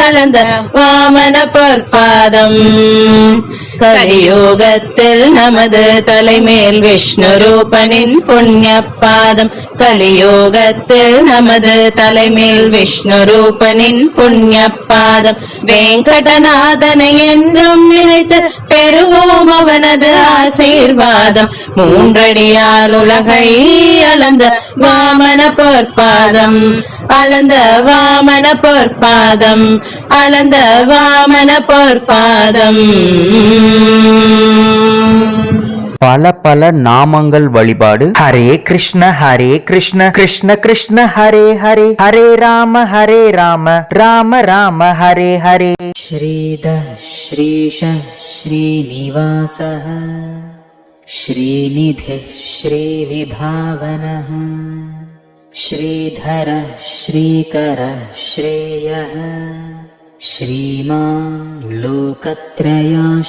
அளந்த வாமன பொற்பாதம் கலியோகத்தில் நமது தலைமேல் விஷ்ணு ரூபனின் புண்ணிய பாதம் கலியோகத்தில் நமது தலைமேல் விஷ்ணு ரூபனின் புண்ணிய பாதம் வெங்கடநாதனை என்றும் நினைத்து பெறுவோம் அவனது ஆசீர்வாதம். மூன்றடியால் உலகை அளந்த வாமன பொற்பாதம். அளந்த வாமன பொற்பாதம். அளந்த வாமன பொற்பாதம். பல பல நாமங்கள் வழிபாடு ஹரே கிருஷ்ண ஹரே கிருஷ்ண கிருஷ்ண கிருஷ்ண ஹரே ஹரே ஹரே ராம ஹரே ராம ராம ராம ஹரே ஹரே श्रीदः श्रीशः श्रीनिवासः श्रीनिधिः श्रीविभावनः श्रीधरः श्रीकरः श्रेयः श्रीमान् लोकत्रयाश्रयः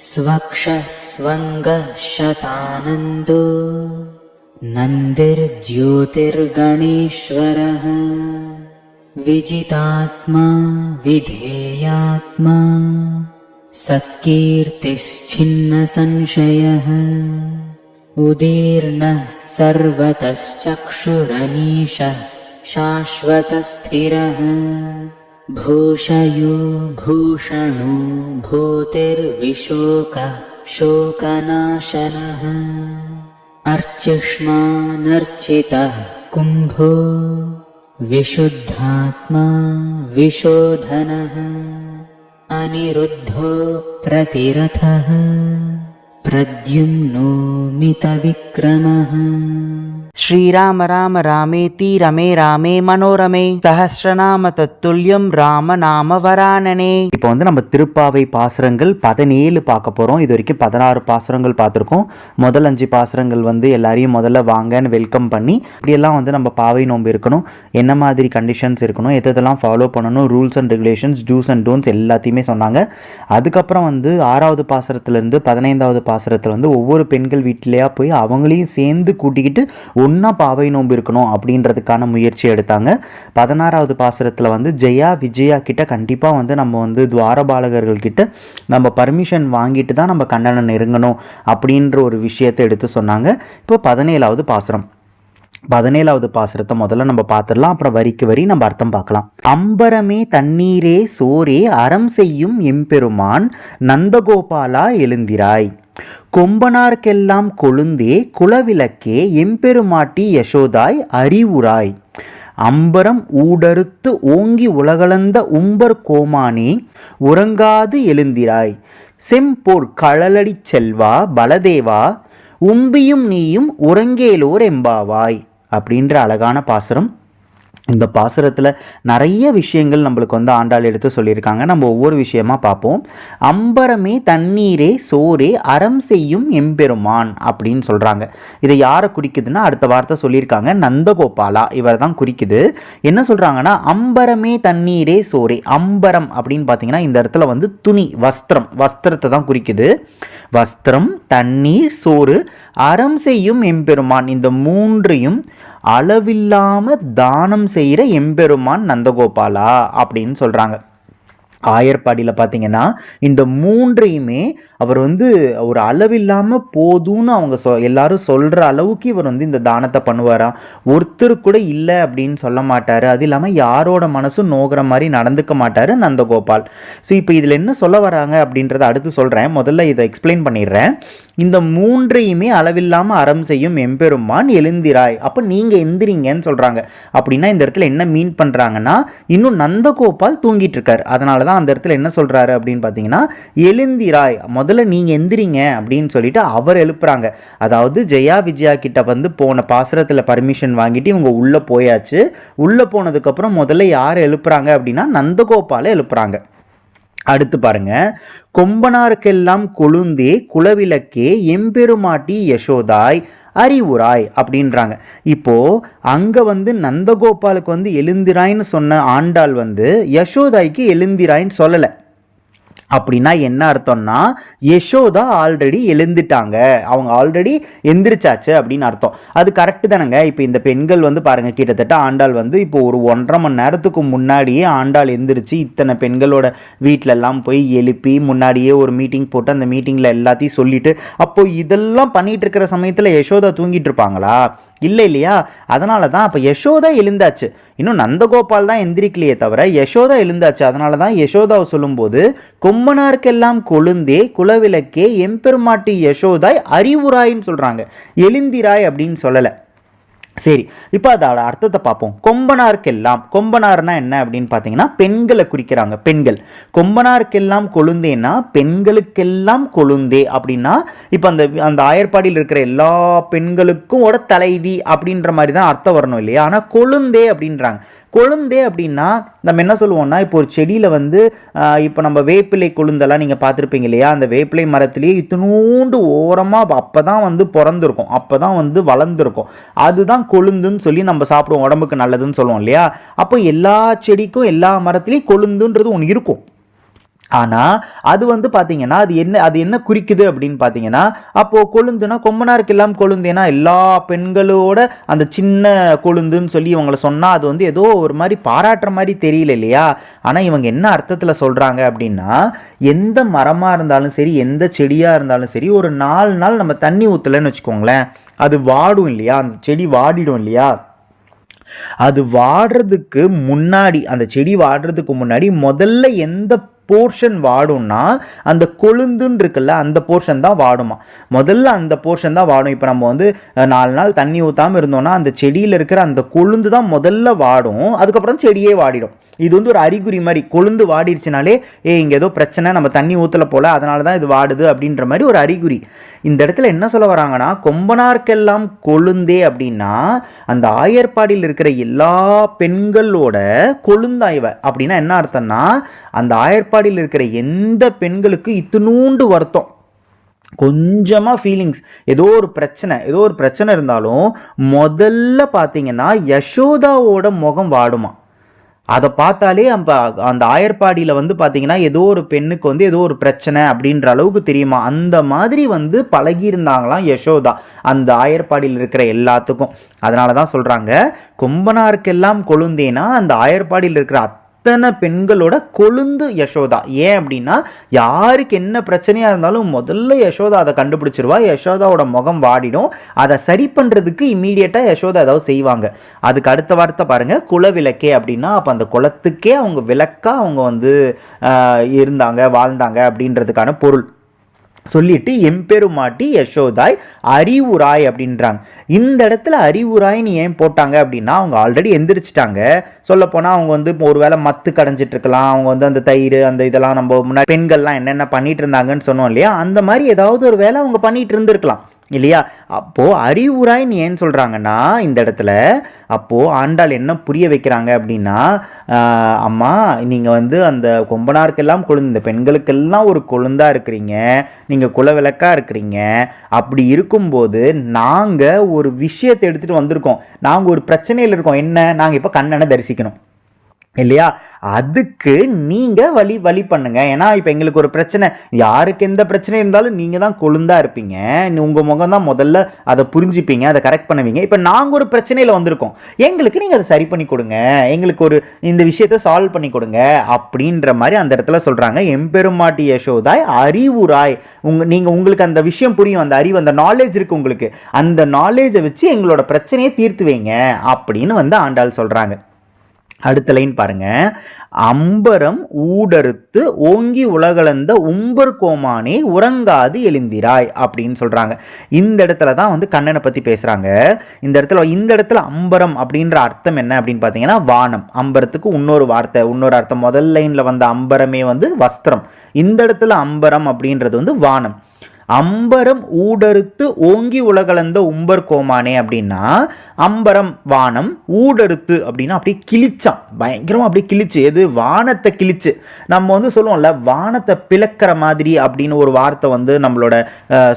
स्वक्षः स्वङ्गः शतानन्दो नन्दिर्ज्योतिर्गणेश्वरः। विजितात्मा विधेयात्मा सत्कीर्तिश्छिन्नसंशयः। उदीर्णः सर्वतश्चक्षुरनीशः शाश्वतस्थिरः भूषयो भूषणो भूतिर्विशोकः शोकनाशनः अर्चिष्मानर्चितः कुम्भो विशुद्धात्मा विशोधनः अनिरुद्धो प्रतिरथः प्रद्युम्नो मितविक्रमः ஸ்ரீராம ராம ராமேதி ரமே ராமே மனோரமே சஹஸ்ரநாம தத்துல்யம் ராம நாம வரானனே இப்போ வந்து நம்ம திருப்பாவை பாசுரங்கள் பதினேழு பார்க்க போறோம் இது வரைக்கும் பதினாறு பாசுரங்கள் பார்த்துருக்கோம் முதல் அஞ்சு பாசுரங்கள் வந்து எல்லாரையும் முதல்ல வாங்கன்னு வெல்கம் பண்ணி இப்படியெல்லாம் வந்து நம்ம பாவை நோன்பு இருக்கணும் என்ன மாதிரி கண்டிஷன்ஸ் இருக்கணும் எது எதெல்லாம் ஃபாலோ பண்ணணும் rules and regulations do's and don'ts எல்லாத்தையுமே சொன்னாங்க அதுக்கப்புறம் வந்து ஆறாவது பாசுரத்துலேருந்து பதினைந்தாவது பாசுரத்தில் வந்து ஒவ்வொரு பெண்கள் வீட்டிலையா போய் அவங்களையும் சேர்ந்து கூட்டிக்கிட்டு ஒன்றா பாவை நோன்பு இருக்கணும் அப்படின்றதுக்கான முயற்சி எடுத்தாங்க. பதினாறாவது பாசுரத்தில் வந்து ஜெயா விஜயா கிட்ட கண்டிப்பாக வந்து நம்ம வந்து துவாரபாலகர்கள் கிட்ட நம்ம பர்மிஷன் வாங்கிட்டு தான் நம்ம கண்ணனை நெருங்கணும் அப்படின்ற ஒரு விஷயத்தை எடுத்து சொன்னாங்க. இப்போ பதினேழாவது பாசுரம் பதினேழாவது பாசுரத்தை முதல்ல நம்ம பார்த்துடலாம். அப்புறம் வரிக்கு வரி நம்ம அர்த்தம் பார்க்கலாம். அம்பரமே தண்ணீரே சோரே அறம் செய்யும் எம்பெருமான் நந்தகோபாலா எழுந்திராய். கொம்பனார்க்கெல்லாம் கொழுந்தே குலவிளக்கே எம்பெருமாட்டி யசோதாய் அறிவுராய். அம்பரம் ஊடறுத்து ஓங்கி உலகளந்த உம்பர் கோமானே உறங்காது எழுந்திராய். செம்போர் களலடி செல்வா பலதேவா உம்பியும் நீயும் உறங்கேலோர் எம்பாவாய் அப்படின்ற அழகான பாசுரம். இந்த பாசுரத்தில் நிறைய விஷயங்கள் நம்மளுக்கு வந்து ஆண்டாள் எடுத்து சொல்லியிருக்காங்க. நம்ம ஒவ்வொரு விஷயமா பார்ப்போம். அம்பரமே தண்ணீரே சோரே அறம் செய்யும் எம்பெருமான் அப்படின்னு சொல்கிறாங்க இதை யாரை குறிக்குதுன்னா அடுத்த வார்த்தை சொல்லியிருக்காங்க. நந்தகோபாலா இவர் தான் குறிக்குது. என்ன சொல்கிறாங்கன்னா அம்பரமே தண்ணீரே சோரே அம்பரம் அப்படின்னு பார்த்தீங்கன்னா இந்த இடத்துல வந்து துணி வஸ்திரம் வஸ்திரத்தை தான் குறிக்குது. வஸ்திரம் தண்ணீர் சோறு அறம் செய்யும் எம்பெருமான். இந்த மூன்றையும் அளவில்லாம தானம் செய்கிற எம்பெருமான் நந்தகோபாலா அப்படின்னு சொல்கிறாங்க ஆயர்பாடியில் பார்த்தீங்கன்னா இந்த மூன்றையுமே அவர் வந்து ஒரு அளவில்லாமல் போதும்னு அவங்க சொ எல்லாரும் சொல்கிற அளவுக்கு இவர் வந்து இந்த தானத்தை பண்ணுவாராம் ஒருத்தர் கூட இல்லை அப்படின்னு சொல்ல மாட்டார். அது இல்லாமல் யாரோட மனசும் நோகிற மாதிரி நடந்துக்க மாட்டார் நந்தகோபால். ஸோ இப்போ இதில் என்ன சொல்ல வராங்க அப்படின்றத அடுத்து சொல்கிறேன் முதல்ல இதை எக்ஸ்பிளைன் பண்ணிடுறேன். இந்த மூன்றையுமே அளவில்லாமல் அறம் செய்யும் எம்பெருமான் எழுந்திராய். அப்போ நீங்கள் எந்திரிங்கன்னு சொல்கிறாங்க அப்படின்னா இந்த இடத்துல என்ன மீன் பண்ணுறாங்கன்னா இன்னும் நந்தகோபால் தூங்கிட்டு இருக்கார் அதனால தான் அந்த இடத்துல என்ன சொல்கிறாரு அப்படின்னு பார்த்தீங்கன்னா எழுந்திராய். முதல்ல நீங்கள் எந்திரிங்க அப்படின்னு சொல்லிட்டு அவர் எழுப்புறாங்க. அதாவது ஜெயா விஜயா கிட்ட வந்து போன பாசுரத்தில் பர்மிஷன் வாங்கிட்டு இவங்க உள்ளே போயாச்சு. உள்ளே போனதுக்கப்புறம் முதல்ல யார் எழுப்புறாங்க அப்படின்னா நந்தகோபாலை எழுப்புறாங்க. அடுத்து பாருங்க. கொம்பனாருக்கெல்லாம் கொழுந்தே குலவிளக்கே எம்பெருமாட்டி யசோதாய் அறிவுராய் அப்படின்றாங்க. இப்போ அங்க வந்து நந்தகோபாலுக்கு வந்து எழுந்திராய்ன்னு சொன்ன ஆண்டாள் வந்து யசோதாய்க்கு எழுந்திராய்ன்னு சொல்லலை. அப்படின்னா என்ன அர்த்தம்னா யசோதா ஆல்ரெடி எழுந்துட்டாங்க. அவங்க ஆல்ரெடி எந்திரிச்சாச்சு அப்படின்னு அர்த்தம். அது கரெக்டு தானேங்க. இப்போ இந்த பெண்கள் வந்து பாருங்கள் கிட்டத்தட்ட ஆண்டாள் வந்து இப்போ ஒரு ஒன்றரை மணி நேரத்துக்கு முன்னாடியே ஆண்டாள் எந்திரிச்சு இத்தனை பெண்களோட வீட்டிலெல்லாம் போய் எழுப்பி முன்னாடியே ஒரு மீட்டிங் போட்டு அந்த மீட்டிங்கில் எல்லாத்தையும் சொல்லிட்டு அப்போது இதெல்லாம் பண்ணிகிட்டு இருக்கிற சமயத்தில் யசோதா தூங்கிட்டு இருப்பாங்களா? இல்லை இல்லையா? அதனால தான் அப்போ யசோதா எழுந்தாச்சு. இன்னும் நந்தகோபால் தான் எந்திரிக்கலையே தவிர யசோதா எழுந்தாச்சு. அதனால தான் யசோதாவை சொல்லும்போது கொம்மனாருக்கெல்லாம் கொழுந்தே குலவிளக்கே எம்பெருமாட்டி யசோதாய் அறிவுராயின்னு சொல்கிறாங்க எழுந்திராய் அப்படின்னு சொல்லலை. சரி இப்போ அதோட அர்த்தத்தை பார்ப்போம். கொம்பனாருக்கெல்லாம் கொம்பனார்னா என்ன அப்படின்னு பார்த்தீங்கன்னா பெண்களை குறிக்கிறாங்க பெண்கள். கொம்பனாருக்கெல்லாம் கொழுந்தேன்னா பெண்களுக்கெல்லாம் கொழுந்தே அப்படின்னா இப்போ அந்த அந்த ஆயர்பாடியில் இருக்கிற எல்லா பெண்களுக்கும் ஓட தலைவி அப்படின்ற மாதிரி தான் அர்த்தம் வரணும் இல்லையா? ஆனால் கொழுந்தே அப்படின்றாங்க. கொழுந்தே அப்படின்னா நம்ம என்ன சொல்லுவோம்னா இப்போ ஒரு செடியில் வந்து இப்போ நம்ம வேப்பிலை கொழுந்தெல்லாம் நீங்கள் பார்த்துருப்பீங்க இல்லையா? அந்த வேப்பிலை மரத்துலேயே இத்தினூண்டு ஓரமாக அப்போ தான் வந்து பிறந்திருக்கும். அப்போ தான் வந்து வளர்ந்துருக்கும். அதுதான் கொழுந்துன்னு சொல்லி நம்ம சாப்பிடுவோம். உடம்புக்கு நல்லதுன்னு சொல்லுவோம் இல்லையா? அப்போ எல்லா செடிக்கும் எல்லா மரத்துலேயும் கொழுந்துன்றது ஒன்று இருக்கும். ஆனால் அது வந்து பார்த்தீங்கன்னா அது என்ன அது என்ன குறிக்குது அப்படின்னு பார்த்தீங்கன்னா அப்போது கொழுந்துனா கொம்பனாருக்கு எல்லாம் கொழுந்தேனா எல்லா பெண்களோட அந்த சின்ன கொழுந்துன்னு சொல்லி இவங்களை சொன்னால் அது வந்து ஏதோ ஒரு மாதிரி பாராட்டுற மாதிரி தெரியல இல்லையா? ஆனால் இவங்க என்ன அர்த்தத்தில் சொல்கிறாங்க அப்படின்னா எந்த மரமாக இருந்தாலும் சரி எந்த செடியாக இருந்தாலும் சரி ஒரு நாலு நாள் நம்ம தண்ணி ஊற்றலைன்னு வச்சுக்கோங்களேன். அது வாடும் இல்லையா? அந்த செடி வாடிடும் இல்லையா? அது வாடுறதுக்கு முன்னாடி அந்த செடி வாடுறதுக்கு முன்னாடி முதல்ல எந்த போர்ஷன் வாடும்னா அந்த கொழுந்துன்னு இருக்குல்ல அந்த போர்ஷன் தான் வாடுமா. முதல்ல அந்த போர்ஷன் தான் வாடும். இப்போ நம்ம வந்து நாலு நாள் தண்ணி ஊற்றாமல் இருந்தோம்னா அந்த செடியில் இருக்கிற அந்த கொழுந்து தான் முதல்ல வாடும். அதுக்கப்புறம் செடியே வாடிடும். இது வந்து ஒரு அறிகுறி மாதிரி கொழுந்து வாடிடுச்சுனாலே ஏ இங்கே ஏதோ பிரச்சனை நம்ம தண்ணி ஊற்றல போல அதனால தான் இது வாடுது அப்படின்ற மாதிரி ஒரு அறிகுறி. இந்த இடத்துல என்ன சொல்ல வராங்கன்னா கொம்பனார்க்கெல்லாம் கொழுந்தே அப்படின்னா அந்த ஆயர்பாடியில் இருக்கிற எல்லா பெண்களோட கொழுந்தாய்வை. அப்படின்னா என்ன அர்த்தம்னா அந்த ஆயர்பாடியில் இருக்கிற எந்த பெண்களுக்கு இத்தினூண்டு வருத்தம்? கொஞ்சமாக ஃபீலிங்ஸ் ஏதோ ஒரு பிரச்சனை ஏதோ ஒரு பிரச்சனை இருந்தாலும் முதல்ல பார்த்தீங்கன்னா யசோதாவோட முகம் வாடுமா. அதை பார்த்தாலே அந்த அந்த ஆயர்பாடியில் வந்து பார்த்தீங்கன்னா ஏதோ ஒரு பெண்ணுக்கு வந்து ஏதோ ஒரு பிரச்சனை அப்படின்ற அளவுக்கு தெரியுமா? அந்த மாதிரி வந்து பழகியிருந்தாங்களாம் யசோதா அந்த ஆயர்பாடியில் இருக்கிற எல்லாத்துக்கும். அதனால தான் சொல்கிறாங்க கொம்பனாருக்கெல்லாம் கொழுந்தேனா அந்த ஆயர்பாடியில் இருக்கிற அத்தனை பெண்களோட கொழுந்து யசோதா. ஏன் அப்படின்னா யாருக்கு என்ன பிரச்சனையாக இருந்தாலும் முதல்ல யசோதா அதை கண்டுபிடிச்சிருவா. யசோதாவோட முகம் வாடிடும். அதை சரி பண்ணுறதுக்கு இம்மீடியட்டாக யசோதா ஏதாவது செய்வாங்க. அதுக்கு அடுத்த வார்த்தை பாருங்கள் குலவிளக்கே அப்படின்னா அப்போ அந்த குளத்துக்கே அவங்க விளக்கா அவங்க வந்து இருந்தாங்க வாழ்ந்தாங்க அப்படின்றதுக்கான பொருள். சொல்லிட்டு எம்பெருமாட்டி யசோதாய் அறிவுராய் அப்படின்றாங்க. இந்த இடத்துல அறிவுராய்னு ஏன் போட்டாங்க அப்படின்னா அவங்க ஆல்ரெடி எந்திரிச்சிட்டாங்க. சொல்லப்போனால் அவங்க வந்து ஒருவேளை மத்து கடைஞ்சிட்டு இருக்கலாம் அவங்க வந்து அந்த தயிர் அந்த இதெல்லாம் நம்ம முன்னாடி பெண்கள்லாம் என்னென்ன பண்ணிட்டு இருந்தாங்கன்னு சொன்னோம் இல்லையா? அந்த மாதிரி ஏதாவது ஒரு வேலை அவங்க பண்ணிட்டு இருந்திருக்கலாம் இல்லையா? அப்போது அறிவுராய்ன்னு ஏன் சொல்கிறாங்கன்னா இந்த இடத்துல அப்போது ஆண்டாள் என்ன புரிய வைக்கிறாங்க அப்படின்னா அம்மா நீங்கள் வந்து அந்த கொம்பனாருக்கெல்லாம் கொழுந்து இந்த பெண்களுக்கெல்லாம் ஒரு கொழுந்தா இருக்கிறீங்க நீங்கள் குலவிளக்காக இருக்கிறீங்க. அப்படி இருக்கும்போது நாங்கள் ஒரு விஷயத்தை எடுத்துகிட்டு வந்திருக்கோம். நாங்கள் ஒரு பிரச்சனையில் இருக்கோம். என்ன? நாங்கள் இப்போ கண்ணனை தரிசிக்கணும். இல்லையா? அதுக்கு நீங்கள் வழி வழி பண்ணுங்கள் ஏன்னா இப்போ எங்களுக்கு ஒரு பிரச்சனை. யாருக்கு எந்த பிரச்சனை இருந்தாலும் நீங்கள் தான் கொழுந்தாக இருப்பீங்க. உங்கள் முகம் தான் முதல்ல அதை புரிஞ்சுப்பீங்க அதை கரெக்ட் பண்ணுவீங்க. இப்போ நாங்கள் ஒரு பிரச்சனையில் வந்திருக்கோம். எங்களுக்கு நீங்கள் அதை சரி பண்ணி கொடுங்க. எங்களுக்கு ஒரு இந்த விஷயத்தை சால்வ் பண்ணி கொடுங்க அப்படின்ற மாதிரி அந்த இடத்துல சொல்கிறாங்க எம்பெருமாட்டி யசோதாய் அறிவுராய். உங்க நீங்கள் உங்களுக்கு அந்த விஷயம் புரியும். அந்த அறிவு அந்த நாலேஜ் இருக்குது உங்களுக்கு. அந்த நாலேஜை வச்சு எங்களோட பிரச்சனையை தீர்த்து வைங்க அப்படின்னு வந்து ஆண்டாள் சொல்கிறாங்க அடுத்த லைன் பாருங்க. அம்பரம் ஊடறுத்து ஓங்கி உலகளந்த உம்பர் கோமானே உறங்காது எழுந்திராய் அப்படின்னு சொல்றாங்க. இந்த இடத்துல தான் வந்து கண்ணனை பத்தி பேசுறாங்க. இந்த இடத்துல இந்த இடத்துல அம்பரம் அப்படின்ற அர்த்தம் என்ன அப்படின்னு பார்த்தீங்கன்னா வானம். அம்பரத்துக்கு இன்னொரு வார்த்தை இன்னொரு அர்த்தம். முதல் லைன்ல வந்த அம்பரமே வந்து வஸ்திரம். இந்த இடத்துல அம்பரம் அப்படின்றது வந்து வானம். அம்பரம் ஊடறுத்து ஓங்கி உலகளந்த உம்பர் கோமானே அப்படின்னா அம்பரம் வானம் ஊடறுத்து அப்படின்னா அப்படியே கிழிச்சான் பயங்கரமாக அப்படியே கிழிச்சு. எது? வானத்தை கிழிச்சு. நம்ம வந்து சொல்லுவோம்ல வானத்தை பிளக்கிற மாதிரி அப்படின்னு ஒரு வார்த்தை வந்து நம்மளோட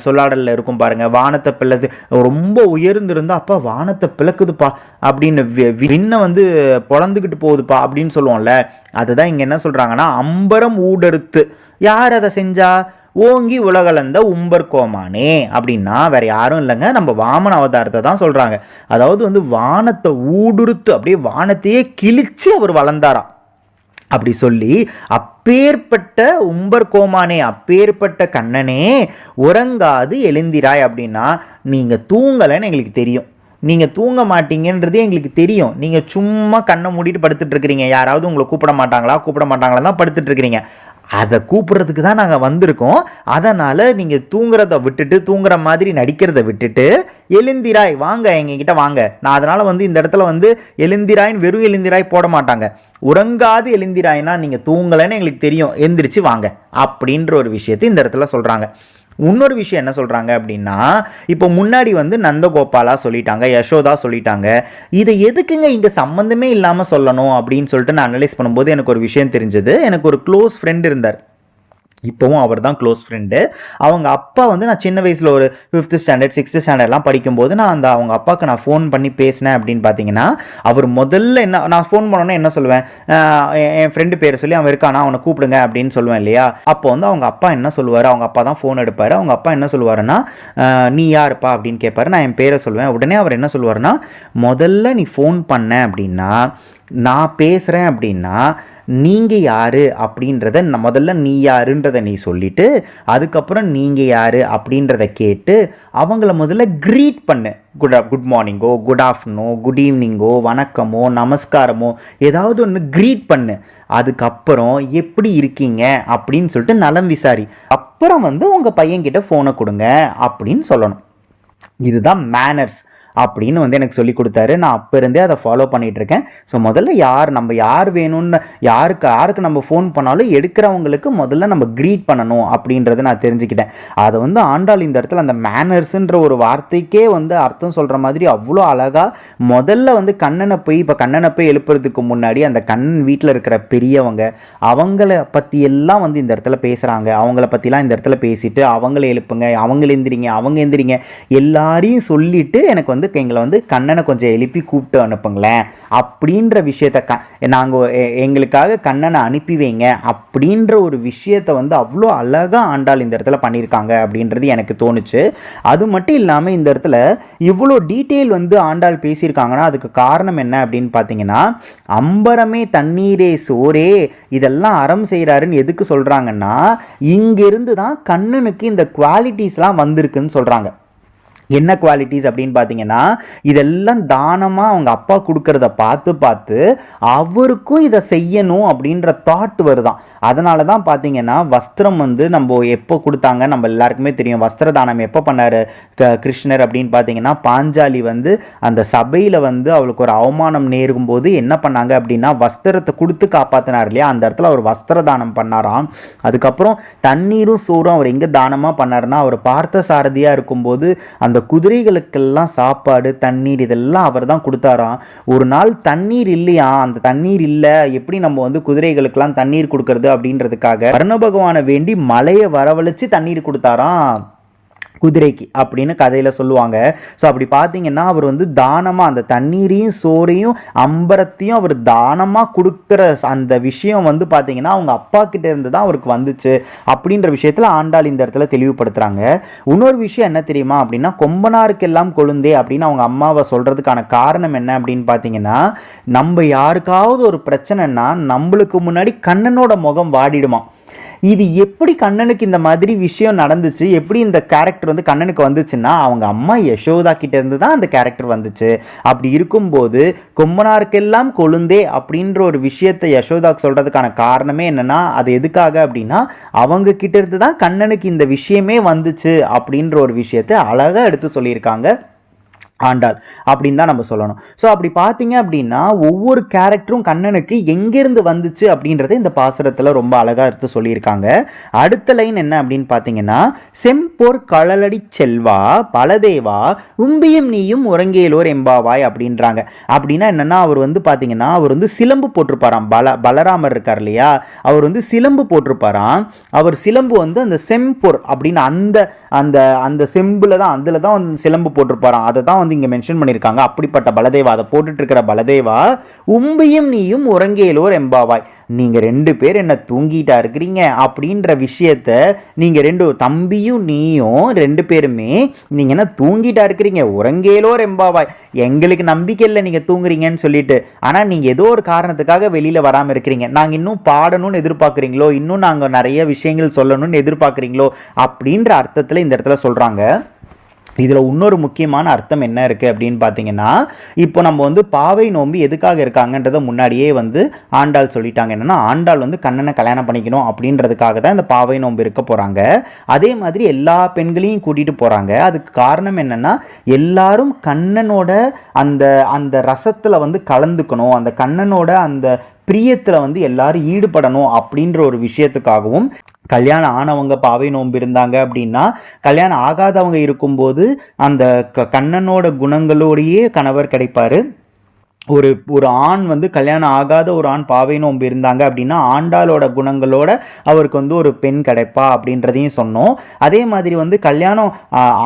சொல்லாடலில் இருக்கும் பாருங்கள் வானத்தை பிளது ரொம்ப உயர்ந்திருந்தா அப்பா வானத்தை பிளக்குதுப்பா அப்படின்னு வி- விண்ணை வந்து பொழந்துக்கிட்டு போகுதுப்பா அப்படின்னு சொல்லுவோம்ல. அதுதான் இங்கே என்ன சொல்கிறாங்கன்னா அம்பரம் ஊடறுத்து. யார் அதை செஞ்சா? ஓங்கி உலகளந்த உம்பர் கோமானே அப்படின்னா வேற யாரும் இல்லைங்க. நம்ம வாமன அவதாரத்தை தான் சொல்றாங்க. அதாவது வந்து வானத்தை ஊடுருத்து அப்படியே வானத்தையே கிழிச்சு அவர் வளர்ந்தாராம். அப்படி சொல்லி அப்பேற்பட்ட உம்பர் கோமானே அப்பேற்பட்ட கண்ணனே உறங்காது எழுந்திராய் அப்படின்னா நீங்கள் தூங்கலைன்னு எங்களுக்கு தெரியும். நீங்கள் தூங்க மாட்டீங்கன்றது எங்களுக்கு தெரியும். நீங்கள் சும்மா கண்ணை மூடிட்டு படுத்துட்ருக்கிறீங்க யாராவது உங்களை கூப்பிட மாட்டாங்களா? கூப்பிட மாட்டாங்களா தான் படுத்துட்ருக்கிறீங்க அதை கூப்பிட்றதுக்கு தான் நாங்கள் வந்திருக்கோம். அதனால் நீங்கள் தூங்குறத விட்டுட்டு தூங்குற மாதிரி நடிக்கிறத விட்டுட்டு எழுந்திராய். வாங்க எங்ககிட்ட வாங்க. நான் அதனால் வந்து இந்த இடத்துல வந்து எழுந்திராய்ன்னு வெறும் எழுந்திராய் போட மாட்டாங்க. உறங்காது எழுந்திராய்னா நீங்கள் தூங்கலைன்னு எங்களுக்கு தெரியும். எந்திரிச்சு வாங்க. அப்படின்ற ஒரு விஷயத்தை இந்த இடத்துல சொல்கிறாங்க இன்னொரு விஷயம் என்ன சொல்கிறாங்க அப்படின்னா இப்போ முன்னாடி வந்து நந்தகோபாலா சொல்லிட்டாங்க யசோதா சொல்லிட்டாங்க. இதை எதுக்குங்க இங்கே சம்மந்தமே இல்லாமல் சொல்லணும் அப்படின்னு சொல்லிட்டு நான் அனலைஸ் பண்ணும்போது எனக்கு ஒரு விஷயம் தெரிஞ்சது. எனக்கு ஒரு க்ளோஸ் ஃப்ரெண்ட் இருந்தார். இப்போவும் அவர் தான் க்ளோஸ் ஃப்ரெண்டு அவங்க அப்பா வந்து நான் சின்ன வயசில் ஒரு ஃபிஃப்த்து ஸ்டாண்டர்ட் சிக்ஸ்த்து ஸ்டாண்டர்ட்லாம் படிக்கும்போது நான் அந்த அவங்க அப்பாவுக்கு நான் ஃபோன் பண்ணி பேசினேன் அப்படின்னு பார்த்தீங்கன்னா அவர் முதல்ல என்ன நான் ஃபோன் பண்ணோன்னே என்ன சொல்லுவேன்? என் ஃப்ரெண்டு பேர் சொல்லி அவன் இருக்கானா அவனை கூப்பிடுங்க அப்படின்னு சொல்லுவேன் இல்லையா? அப்போ வந்து அவங்க அப்பா என்ன சொல்லுவார்? அவங்க அப்பா தான் ஃபோன் எடுப்பார். அவங்க அப்பா என்ன சொல்லுவாருன்னா நீ நீ யாருப்பா? அப்படின்னு கேட்பாரு நான் என் பேரை சொல்லுவேன். உடனே அவர் என்ன சொல்லுவாருன்னா முதல்ல நீ ஃபோன் பண்ண அப்படின்னா நான் பேசுகிறேன் அப்படின்னா நீங்கள் யார்? அப்படின்றத முதல்ல நீ யாருன்றதை நீ சொல்லிவிட்டு அதுக்கப்புறம் நீங்கள் யார்? அப்படின்றத கேட்டு அவங்கள முதல்ல க்ரீட் பண்ணு. குட் குட் மார்னிங்கோ குட் ஆஃப்டர்னோ குட் ஈவினிங்கோ வணக்கமோ நமஸ்காரமோ ஏதாவது ஒன்று க்ரீட் பண்ணு. அதுக்கப்புறம் எப்படி இருக்கீங்க? அப்படின்னு சொல்லிட்டு நலம் விசாரி. அப்புறம் வந்து உங்கள் பையன்கிட்ட ஃபோனை கொடுங்க அப்படின்னு சொல்லணும். இதுதான் மேனர்ஸ் அப்படின்னு வந்து எனக்கு சொல்லி கொடுத்தாரு. நான் அப்போ இருந்தே அதை ஃபாலோ பண்ணிகிட்ருக்கேன் இருக்கேன் ஸோ முதல்ல யார் நம்ம யார் வேணும்னு யாருக்கு யாருக்கு நம்ம ஃபோன் பண்ணாலும் எடுக்கிறவங்களுக்கு முதல்ல நம்ம க்ரீட் பண்ணணும் அப்படின்றத நான் தெரிஞ்சுக்கிட்டேன். அதை வந்து ஆண்டாள் இந்த இடத்துல அந்த மேனர்ஸுன்ற ஒரு வார்த்தைக்கே வந்து அர்த்தம் சொல்கிற மாதிரி அவ்வளோ அழகாக முதல்ல வந்து கண்ணனை போய் இப்போ கண்ணனை போய் எழுப்புறதுக்கு முன்னாடி அந்த கண்ணன் வீட்டில் இருக்கிற பெரியவங்க அவங்கள பற்றி எல்லாம் வந்து இந்த இடத்துல பேசுகிறாங்க அவங்கள பற்றிலாம் இந்த இடத்துல பேசிட்டு அவங்கள எழுப்புங்க அவங்க எந்திரிங்க அவங்க எந்திரிங்க எல்லாரையும் சொல்லிட்டு எனக்கு வந்து வந்து எங்களை வந்து கண்ணனை கொஞ்சம் எழுப்பி கூப்பிட்டு அனுப்புங்களேன். அப்படின்ற விஷயத்த க நாங்கள் எங்களுக்காக கண்ணனை அனுப்பி வைங்க. அப்படின்ற ஒரு விஷயத்த வந்து அவ்வளோ அழகாக ஆண்டாள் இந்த இடத்துல பண்ணியிருக்காங்க அப்படின்றது எனக்கு தோணுச்சு. அது மட்டும் இல்லாமல் இந்த இடத்துல இவ்வளோ டீட்டெயில் வந்து ஆண்டாள் பேசியிருக்காங்கன்னா அதுக்கு காரணம் என்ன அப்படின்னு பார்த்தீங்கன்னா அம்பரமே தண்ணீரே சோரே இதெல்லாம் அறம் செய்கிறாருன்னு எதுக்கு சொல்கிறாங்கன்னா இங்கேருந்து தான் கண்ணனுக்கு இந்த குவாலிட்டிஸ்லாம் வந்திருக்குன்னு சொல்கிறாங்க என்ன குவாலிட்டிஸ் அப்படின்னு பார்த்தீங்கன்னா இதெல்லாம் தானமாக அவங்க அப்பா கொடுக்கறத பார்த்து பார்த்து அவருக்கும் இதை செய்யணும் அப்படின்ற தாட் வருதான். அதனால தான் பார்த்தீங்கன்னா வஸ்திரம் வந்து நம்ம எப்போ கொடுத்தாங்க நம்ம எல்லாருக்குமே தெரியும். வஸ்திர தானம் எப்போ பண்ணார் கிருஷ்ணர் அப்படின்னு பார்த்தீங்கன்னா பாஞ்சாலி வந்து அந்த சபையில் வந்து அவளுக்கு ஒரு அவமானம் நேருக்கும் போது என்ன பண்ணாங்க அப்படின்னா வஸ்திரத்தை கொடுத்து காப்பாற்றினார் இல்லையா? அந்த இடத்துல அவர் வஸ்திர தானம் பண்ணாராம். அதுக்கப்புறம் தண்ணீரும் சோறும் அவர் எங்கே தானமாக பண்ணாருன்னா அவர் பார்த்த சாரதியாக இருக்கும்போது அந்த குதிரைகளுக்கெல்லாம் சாப்பாடு தண்ணீர் இதெல்லாம் அவர் தான் கொடுத்தாராம். ஒரு நாள் தண்ணீர் இல்லையா? அந்த தண்ணீர் இல்லை. எப்படி நம்ம வந்து குதிரைகளுக்கெல்லாம் தண்ணீர் கொடுக்கறது அப்படின்றதுக்காக? வர்ண பகவானை வேண்டி மலையை வரவழைச்சு தண்ணீர் கொடுத்தாராம். குதிரைக்கு அப்படின்னு கதையில் சொல்லுவாங்க. ஸோ அப்படி பார்த்தீங்கன்னா அவர் வந்து தானமாக அந்த தண்ணீரையும் சோறையும் அம்பரத்தையும் அவர் தானமாக கொடுக்குற அந்த விஷயம் வந்து பார்த்தீங்கன்னா அவங்க அப்பா கிட்ட இருந்து தான் அவருக்கு வந்துச்சு அப்படின்ற விஷயத்தில் ஆண்டாள் இந்த இடத்துல தெளிவுபடுத்துகிறாங்க இன்னொரு விஷயம் என்ன தெரியுமா அப்படின்னா கொம்பனாருக்கெல்லாம் கொழுந்தே அப்படின்னு அவங்க அம்மாவை சொல்கிறதுக்கான காரணம் என்ன அப்படின்னு பார்த்தீங்கன்னா நம்ம யாருக்காவது ஒரு பிரச்சனைன்னா நம்மளுக்கு முன்னாடி கண்ணனோட முகம் வாடிடுமா இது எப்படி கண்ணனுக்கு இந்த மாதிரி விஷயம் நடந்துச்சு? எப்படி இந்த கேரக்டர் வந்து கண்ணனுக்கு வந்துச்சுன்னா அவங்க அம்மா யசோதா கிட்டேருந்து தான் அந்த கேரக்டர் வந்துச்சு. அப்படி இருக்கும்போது கொம்பனாருக்கெல்லாம் கொழுந்தே அப்படின்ற ஒரு விஷயத்தை யசோதாக்கு சொல்கிறதுக்கான காரணமே என்னென்னா அது எதுக்காக அப்படின்னா அவங்க கிட்டேருந்து தான் கண்ணனுக்கு இந்த விஷயமே வந்துச்சு அப்படின்ற ஒரு விஷயத்தை அழகாக எடுத்து சொல்லியிருக்காங்க. ஆண்டாள் அப்படின்னு தான் நம்ம சொல்லணும். ஸோ அப்படி பார்த்தீங்க அப்படின்னா ஒவ்வொரு கேரக்டரும் கண்ணனுக்கு எங்கேருந்து வந்துச்சு அப்படின்றத இந்த பாசுரத்தில் ரொம்ப அழகாக எடுத்து சொல்லியிருக்காங்க. அடுத்த லைன் என்ன அப்படின்னு பார்த்தீங்கன்னா செம்போர் கழலடி செல்வா பலதேவா உம்பியும் நீயும் உறங்கேலோர் எம்பாவாய் அப்படின்றாங்க. அப்படின்னா என்னென்னா அவர் வந்து பார்த்தீங்கன்னா அவர் வந்து சிலம்பு போட்டிருப்பாராம். பல பலராமர் இருக்கார் இல்லையா? அவர் வந்து சிலம்பு போட்டிருப்பாராம். அவர் சிலம்பு வந்து அந்த செம்பொர் அப்படின்னு அந்த அந்த அந்த செம்பில் தான் அதில் தான் வந்து சிலம்பு போட்டிருப்பாராம். அதை தான் வந்து இங்கே மென்ஷன் பண்ணியிருக்காங்க அப்படிப்பட்ட பலதேவா அதை போட்டுட்டு இருக்கிற பலதேவா உம்பியும் நீயும் உறங்கேலோர் எம்பாவாய். நீங்கள் ரெண்டு பேர் என்ன தூங்கிட்டா இருக்கிறீங்க? அப்படின்ற விஷயத்த நீங்கள் ரெண்டு தம்பியும் நீயும் ரெண்டு பேருமே நீங்கள் என்ன தூங்கிட்டா இருக்கிறீங்க? உறங்கேலோர் எம்பாவாய். எங்களுக்கு நம்பிக்கை இல்லை நீங்கள் தூங்குறீங்கன்னு சொல்லிட்டு. ஆனால் நீங்கள் ஏதோ ஒரு காரணத்துக்காக வெளியில் வராமல் இருக்கிறீங்க. நாங்கள் இன்னும் பாடணும்னு எதிர்பார்க்குறீங்களோ? இன்னும் நாங்கள் நிறைய விஷயங்கள் சொல்லணும்னு எதிர்பார்க்குறீங்களோ? அப்படின்ற அர்த்தத்தில் இந்த இடத்துல சொல்கிறாங்க இதில் இன்னொரு முக்கியமான அர்த்தம் என்ன இருக்குது அப்படின்னு பார்த்தீங்கன்னா இப்போ நம்ம வந்து பாவை நோம்பி எதுக்காக இருக்காங்கன்றதை முன்னாடியே வந்து ஆண்டாள் சொல்லிட்டாங்க. என்னென்னா ஆண்டாள் வந்து கண்ணனை கல்யாணம் பண்ணிக்கணும் அப்படின்றதுக்காக தான் இந்த பாவை நோம்பு இருக்க போகிறாங்க அதே மாதிரி எல்லா பெண்களையும் கூட்டிகிட்டு போகிறாங்க அதுக்கு காரணம் என்னென்னா எல்லாரும் கண்ணனோட அந்த அந்த ரசத்தில் வந்து கலந்துக்கணும். அந்த கண்ணனோட அந்த பிரியத்தில் வந்து எல்லாரும் ஈடுபடணும் அப்படின்ற ஒரு விஷயத்துக்காகவும் கல்யாணம் ஆனவங்க பாவை நோன்பு இருந்தாங்க அப்படின்னா கல்யாணம் ஆகாதவங்க இருக்கும்போது அந்த க கண்ணனோட குணங்களோடையே கணவர் கிடைப்பாரு. ஒரு ஒரு ஆண் வந்து கல்யாணம் ஆகாத ஒரு ஆண் பாவை நோம்பு இருந்தாங்க அப்படின்னா ஆண்டாளோட குணங்களோட அவருக்கு வந்து ஒரு பெண் கிடைப்பா அப்படின்றதையும் சொன்னோம். அதே மாதிரி வந்து கல்யாணம்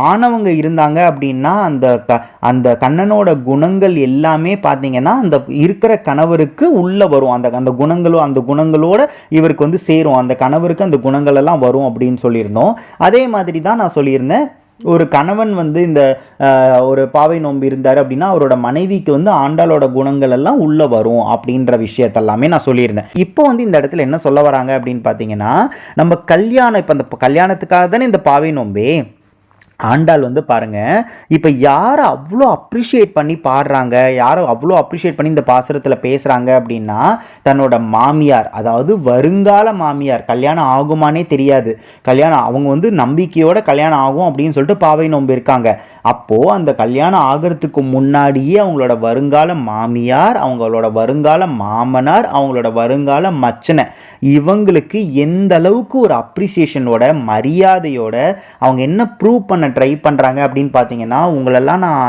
ஆனவங்க இருந்தாங்க அப்படின்னா அந்த க அந்த கண்ணனோட குணங்கள் எல்லாமே பார்த்தீங்கன்னா அந்த இருக்கிற கணவருக்கு உள்ளே வரும். அந்த அந்த குணங்களோ அந்த குணங்களோட இவருக்கு வந்து சேரும். அந்த கணவருக்கு அந்த குணங்கள் எல்லாம் வரும் அப்படின்னு சொல்லியிருந்தோம். அதே மாதிரி தான் நான் சொல்லியிருந்தேன். ஒரு கணவன் வந்து இந்த ஒரு பாவை நோன்பு இருந்தார் அப்படின்னா அவரோட மனைவிக்கு வந்து ஆண்டாளோட குணங்கள் எல்லாம் உள்ளே வரும் அப்படின்ற விஷயத்தெல்லாமே நான் சொல்லியிருந்தேன். இப்போ வந்து இந்த இடத்துல என்ன சொல்ல வராங்க அப்படின்னு பார்த்தீங்கன்னா நம்ம கல்யாணம் இப்போ அந்த கல்யாணத்துக்காக தானே இந்த பாவை நோம்பே? ஆண்டாள் வந்து பாருங்க இப்போ யாரை அவ்வளோ அப்ரிஷியேட் பண்ணி பாடுறாங்க யாரை அவ்வளோ அப்ரிஷியேட் பண்ணி இந்த பாசுரத்தில் பேசுகிறாங்க அப்படின்னா தன்னோட மாமியார் அதாவது வருங்கால மாமியார் கல்யாணம் ஆகுமானே தெரியாது. கல்யாணம் அவங்க வந்து நம்பிக்கையோட கல்யாணம் ஆகும் அப்படின்னு சொல்லிட்டு பாவை நோம்பு இருக்காங்க. அப்போது அந்த கல்யாணம் ஆகிறதுக்கு முன்னாடியே அவங்களோட வருங்கால மாமியார் அவங்களோட வருங்கால மாமனார் அவங்களோட வருங்கால மச்சனை இவங்களுக்கு எந்த அளவுக்கு ஒரு அப்ரிசியேஷனோட மரியாதையோட அவங்க என்ன ப்ரூவ் பண்ண பண்ண ட்ரை பண்ணுறாங்க அப்படின்னு பார்த்தீங்கன்னா உங்களெல்லாம் நான்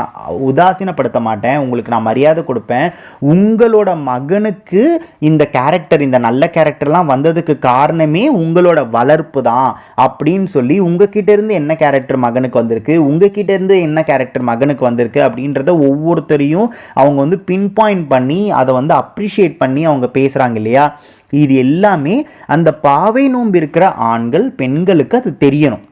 உதாசீனப்படுத்த மாட்டேன். உங்களுக்கு நான் மரியாதை கொடுப்பேன். உங்களோட மகனுக்கு இந்த கேரக்டர் இந்த நல்ல கேரக்டர்லாம் வந்ததுக்கு காரணமே உங்களோட வளர்ப்பு தான் அப்படின்னு சொல்லி உங்ககிட்ட இருந்து என்ன கேரக்டர் மகனுக்கு வந்திருக்கு உங்ககிட்ட இருந்து என்ன கேரக்டர் மகனுக்கு வந்திருக்கு அப்படின்றத ஒவ்வொருத்தரையும் அவங்க வந்து பின் பாயிண்ட் பண்ணி அதை வந்து அப்ரிஷியேட் பண்ணி அவங்க பேசுகிறாங்க இல்லையா? இது எல்லாமே அந்த பாவை நோம்பு இருக்கிற ஆண்கள் பெண்களுக்கு அது தெரியணும்.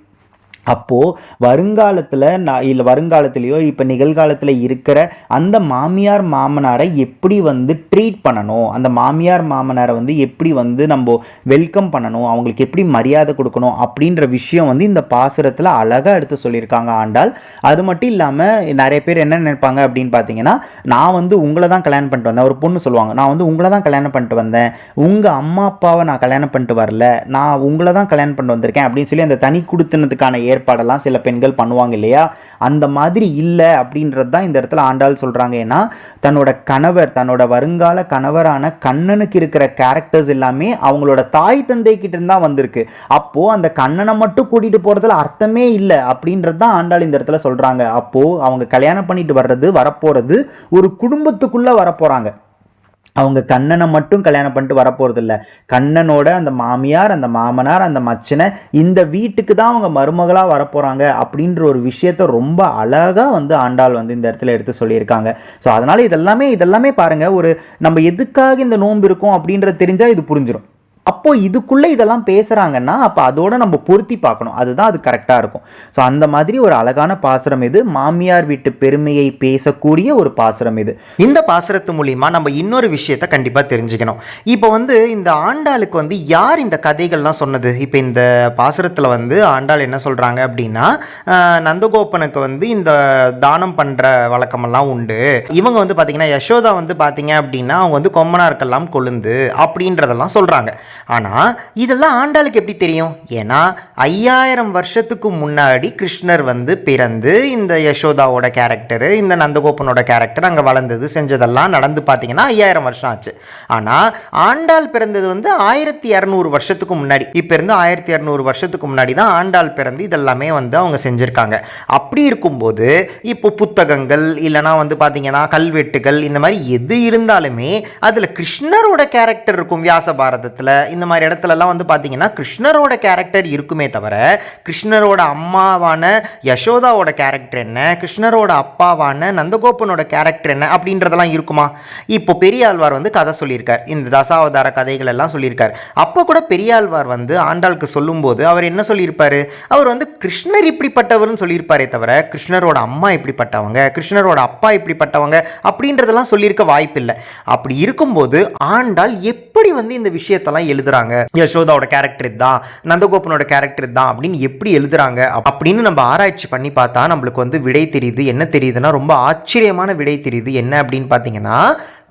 அப்போது வருங்காலத்தில் நான் இல்லை வருங்காலத்துலேயோ இப்போ நிகழ்காலத்தில் இருக்கிற அந்த மாமியார் மாமனாரை எப்படி வந்து ட்ரீட் பண்ணணும்? அந்த மாமியார் மாமனாரை வந்து எப்படி வந்து நம்ம வெல்கம் பண்ணணும்? அவங்களுக்கு எப்படி மரியாதை கொடுக்கணும்? அப்படின்ற விஷயம் வந்து இந்த பாசுரத்தில் அழகாக எடுத்து சொல்லியிருக்காங்க ஆண்டாள். அது மட்டும் இல்லாமல் நிறைய பேர் என்ன நினைப்பாங்க அப்படின்னு பார்த்தீங்கன்னா நான் வந்து உங்களை தான் கல்யாணம் பண்ணிட்டு வந்தேன். ஒரு பொண்ணு சொல்லுவாங்க நான் வந்து உங்களை தான் கல்யாணம் பண்ணிட்டு வந்தேன். உங்கள் அம்மா அப்பாவை நான் கல்யாணம் பண்ணிட்டு வரல. நான் உங்களை தான் கல்யாணம் பண்ணிட்டு வந்திருக்கேன். அப்படின்னு சொல்லி அந்த தனி கொடுத்தனத்துக்கான ஏற்பாடெல்லாம் சில பெண்கள் பண்ணுவாங்க இல்லையா? அந்த மாதிரி இல்லை அப்படின்றது தான் இந்த இடத்துல ஆண்டாள் சொல்கிறாங்க ஏன்னா தன்னோட கணவர் தன்னோட வருங்கால கணவரான கண்ணனுக்கு இருக்கிற கேரக்டர்ஸ் எல்லாமே அவங்களோட தாய் தந்தை கிட்ட தான் வந்திருக்கு. அப்போ அந்த கண்ணனை மட்டும் கூட்டிட்டு போறதுல அர்த்தமே இல்லை அப்படின்றது தான் ஆண்டாள் இந்த இடத்துல சொல்றாங்க. அப்போ அவங்க கல்யாணம் பண்ணிட்டு வர்றது வரப்போறது ஒரு குடும்பத்துக்குள்ள வரப்போறாங்க. அவங்க கண்ணனை மட்டும் கல்யாணம் பண்ணிட்டு வரப்போகிறதில்ல கண்ணனோட அந்த மாமியார் அந்த மாமனார் அந்த மச்சனை இந்த வீட்டுக்கு தான் அவங்க மருமகளாக வரப்போகிறாங்க அப்படின்ற ஒரு விஷயத்த ரொம்ப அழகாக வந்து ஆண்டாள் வந்து இந்த இடத்துல எடுத்து சொல்லியிருக்காங்க. ஸோ அதனால் இதெல்லாமே இதெல்லாமே பாருங்கள் ஒரு நம்ம எதுக்காக இந்த நோன்பு இருக்கும் அப்படின்றது தெரிஞ்சால் இது புரிஞ்சிடும் அப்போது இதுக்குள்ளே இதெல்லாம் பேசுகிறாங்கன்னா அப்போ அதோட நம்ம பொருத்தி பார்க்கணும். அதுதான் அது கரெக்டாக இருக்கும். ஸோ அந்த மாதிரி ஒரு அழகான பாசுரம் இது. மாமியார் வீட்டு பெருமையை பேசக்கூடிய ஒரு பாசுரம் இது. இந்த பாசுரத்து மூலிமா நம்ம இன்னொரு விஷயத்தை கண்டிப்பாக தெரிஞ்சுக்கணும். இப்போ வந்து இந்த ஆண்டாளுக்கு வந்து யார் இந்த கதைகள்லாம் சொன்னது? இப்போ இந்த பாசுரத்தில் வந்து ஆண்டாள் என்ன சொல்கிறாங்க அப்படின்னா நந்தகோபனுக்கு வந்து இந்த தானம் பண்ணுற வழக்கமெல்லாம் உண்டு. இவங்க வந்து பார்த்தீங்கன்னா யசோதா வந்து பார்த்தீங்க அப்படின்னா அவங்க வந்து கொம்மனாருக்கெல்லாம் கொழுந்து அப்படின்றதெல்லாம் சொல்கிறாங்க ஆனால் இதெல்லாம் ஆண்டாளுக்கு எப்படி தெரியும்? ஏன்னா ஐயாயிரம் வருஷத்துக்கு முன்னாடி கிருஷ்ணர் வந்து பிறந்து இந்த யசோதாவோட கேரக்டரு இந்த நந்தகோபனோட கேரக்டர் அங்கே வளர்ந்தது செஞ்சதெல்லாம் நடந்து பார்த்தீங்கன்னா ஐயாயிரம் வருஷம் ஆச்சு. ஆனால் ஆண்டாள் பிறந்தது வந்து ஆயிரத்தி இரநூறு வருஷத்துக்கு முன்னாடி. இப்போ இருந்து ஆயிரத்தி இரநூறு வருஷத்துக்கு முன்னாடி தான் ஆண்டாள் பிறந்து இதெல்லாமே வந்து அவங்க செஞ்சுருக்காங்க. அப்படி இருக்கும்போது இப்போ புத்தகங்கள் இல்லைனா வந்து பார்த்தீங்கன்னா கல்வெட்டுகள் இந்த மாதிரி எது இருந்தாலுமே அதில் கிருஷ்ணரோட கேரக்டர் இருக்கும் வியாச பாரதத்தில் இந்த மாதிரி இடத்துலலாம் வந்து பார்த்தீங்கன்னா கிருஷ்ணரோட கேரக்டர் இருக்குமே தவிர கிருஷ்ணரோட அம்மாவான யசோதாவோட கேரக்டர் என்ன கிருஷ்ணரோட அப்பாவான நந்தகோபனோட கேரக்டர் என்ன அப்படின்றதெல்லாம் இருக்குமா? இப்போ பெரியாழ்வார் வந்து கதை சொல்லியிருக்கார். இந்த தசாவதார கதைகள் எல்லாம் சொல்லியிருக்கார். அப்போ கூட பெரியாழ்வார் வந்து ஆண்டாளுக்கு சொல்லும்போது அவர் என்ன சொல்லியிருப்பார்? அவர் வந்து கிருஷ்ணர் இப்படிப்பட்டவர்னு சொல்லியிருப்பாரே தவிர கிருஷ்ணரோட அம்மா இப்படிப்பட்டவங்க கிருஷ்ணரோட அப்பா இப்படிப்பட்டவங்க அப்படின்றதெல்லாம் சொல்லியிருக்க வாய்ப்பில்லை. அப்படி இருக்கும்போது ஆண்டாள் எப்படி வந்து இந்த விஷயத்தெல்லாம் எழுதுறாங்க. யசோதாவோட கேரக்டர் இதுதான் நந்தகோபனோட கேரக்டர் இதுதான் அப்படின்னு எப்படி எழுதுறாங்க அப்படின்னு நம்ம ஆராய்ச்சி பண்ணி பார்த்தா நம்மளுக்கு வந்து விடை தெரியுது என்ன தெரியுதுன்னா ரொம்ப ஆச்சரியமான விடை தெரியுது என்ன அப்படின்னு பார்த்தீங்கன்னா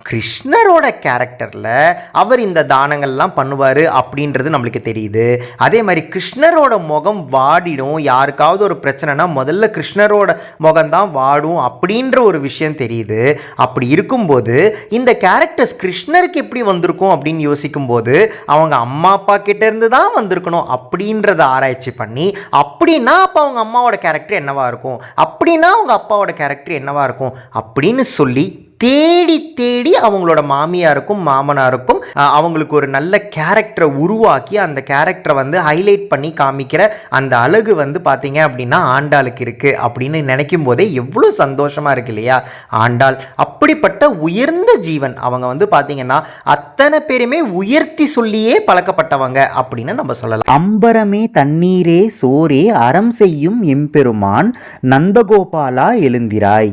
கிருஷ்ணரோட கேரக்டரில் அவர் இந்த தானங்கள்லாம் பண்ணுவார் அப்படின்றது நம்மளுக்கு தெரியுது. அதே மாதிரி கிருஷ்ணரோட முகம் வாடிடும். யாருக்காவது ஒரு பிரச்சனைனா முதல்ல கிருஷ்ணரோட முகம் தான் வாடும் அப்படின்ற ஒரு விஷயம் தெரியுது. அப்படி இருக்கும்போது இந்த கேரக்டர்ஸ் கிருஷ்ணருக்கு எப்படி வந்திருக்கும் அப்படின்னு யோசிக்கும்போது அவங்க அம்மா அப்பா கிட்டேருந்து தான் வந்திருக்கணும் அப்படின்றத ஆராய்ச்சி பண்ணி அப்படின்னா அப்போ அவங்க அம்மாவோட கேரக்டர் என்னவாக இருக்கும்? அப்படின்னா அவங்க அப்பாவோட கேரக்டர் என்னவாக இருக்கும்? அப்படின்னு சொல்லி தேடி தேடி அவங்களோட மாமியாருக்கும் மாமனாருக்கும் அவங்களுக்கு ஒரு நல்ல கேரக்டரை உருவாக்கி அந்த கேரக்டரை வந்து ஹைலைட் பண்ணி காமிக்கிற அந்த அழகு வந்து பார்த்தீங்க அப்படின்னா ஆண்டாளுக்கு இருக்குது அப்படின்னு நினைக்கும் போதே எவ்வளோ சந்தோஷமாக இருக்கு இல்லையா? ஆண்டாள் அப்படிப்பட்ட உயர்ந்த ஜீவன். அவங்க வந்து பார்த்தீங்கன்னா அத்தனை பேருமே உயர்த்தி சொல்லியே பழக்கப்பட்டவங்க அப்படின்னு நம்ம சொல்லலாம். அம்பரமே தண்ணீரே சோரே அறம் செய்யும் எம்பெருமான் நந்தகோபாலா எழுந்திராய்.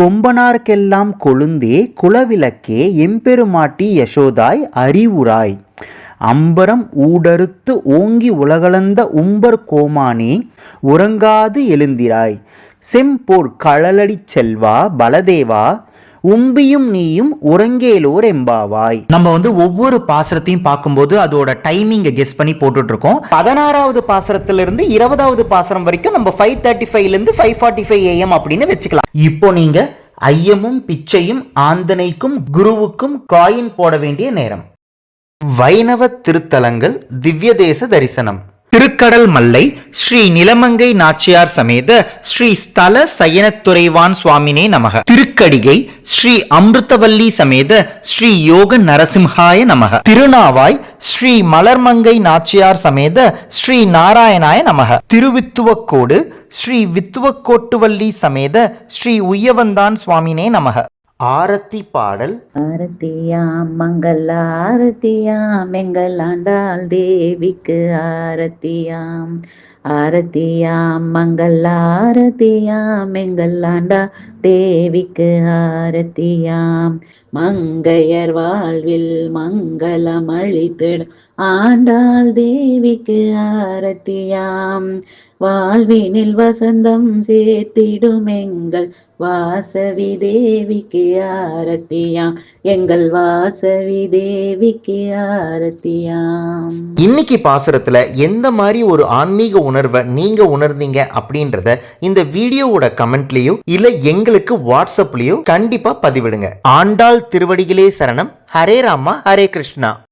கொம்பனார்க்கெல்லாம் கொழுந்தே குலவிளக்கே எம்பெருமாட்டி யசோதாய் அறிவுராய். அம்பரம் ஊடறுத்து ஓங்கி உலகளந்த உம்பர் கோமானே உறங்காது எழுந்திராய். செம்போர் களலடி செல்வா பலதேவா உம்பியும் நீயும் உறங்கேலோர் எம்பாவாய். நம்ம வந்து ஒவ்வொரு பாசரத்தையும் பார்க்கும்போது அதோட டைமிங்கை கெஸ் பண்ணி போட்டுட்டு இருக்கோம் பதினாறாவது பாசுரத்துல இருந்து இருபதாவது பாசரம் வரைக்கும் நம்ம ஃபைவ் தேர்ட்டி ஃபைவ்ல இருந்து ஃபைவ் ஃபார்ட்டி ஃபைவ் ஏஎம் அப்படின்னு வச்சுக்கலாம். இப்போ நீங்க ஐயமும் பிச்சையும் ஆந்தனைக்கும் குருவுக்கும் காயின் போட வேண்டிய நேரம். வைணவ திருத்தலங்கள் திவ்யதேச தரிசனம். திருக்கடல் மல்லை ஸ்ரீ நிலமங்கை நாச்சியார் சமேத ஸ்ரீ ஸ்தல சயனத்துறைவான் சுவாமினே நமக. திருக்கடிகை ஸ்ரீ அமிர்தவல்லி சமேத ஸ்ரீ யோக நரசிம்ஹாய நமக. திருநாவாய் ஸ்ரீ மலர்மங்கை நாச்சியார் சமேத ஸ்ரீ நாராயணாய நமக. திருவித்துவக்கோடு ஸ்ரீ வித்துவக்கோட்டுவல்லி சமேத ஸ்ரீ உய்யவந்தான் சுவாமினே நமக. ஆரத்தி பாடல். ஆரத்தியாம் மங்கள் ஆரத்தியாம் எங்கள் ஆண்டாள் தேவிக்கு ஆரத்தியாம். ஆரத்தியாம் மங்கள் ஆரத்தியாம் எங்கள் ஆண்டா தேவிக்கு ஆரத்தியாம். மங்கையர் வாழ்வில் மங்களம் அழித்திடும் ஆண்டாள் தேவிக்கு ஆரத்தியாம். வாழ்வினில் வசந்தம் சேர்த்திடும் எங்கள் வாசவி தேவிக்கு ஆரத்தியாம். எங்கள் வாசவி தேவிக்கு ஆரத்தியாம். இன்னைக்கு பாசுரத்துல எந்த மாதிரி ஒரு ஆன்மீக உணர்வை நீங்க உணர்ந்தீங்க அப்படின்றத இந்த வீடியோவோட கமெண்ட்லயோ இல்ல எங்களுக்கு வாட்ஸ்அப்லயோ கண்டிப்பா பதிவிடுங்க. ஆண்டாள் திருவடிகளே சரணம். ஹரே ராமா ஹரே கிருஷ்ணா.